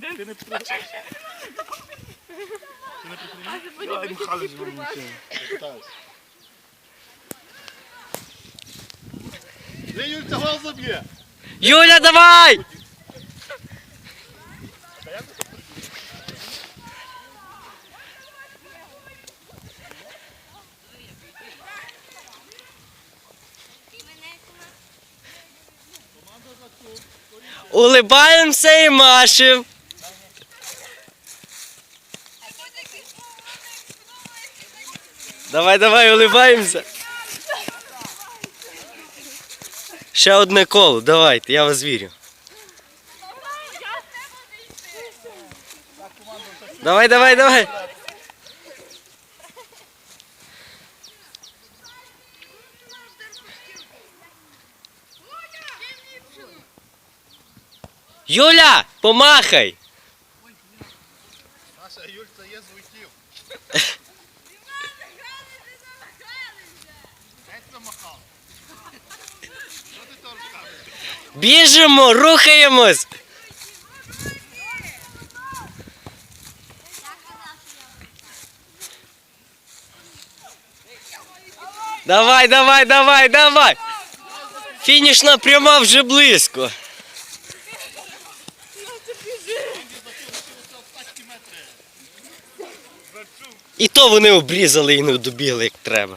Ти не мені Питаюсь. Де гол заб'є? Юля, давай! Улыбаємося і машем. Давай, давай, улыбаємося. Ще одне коло, давайте, я вас вірю. Давай, давай, давай. Юля, помахай! Наша Юльця є з Біжимо, рухаємось! Давай, давай, давай, давай! Фінішна пряма вже близько. І то вони обрізали і не добігли як треба.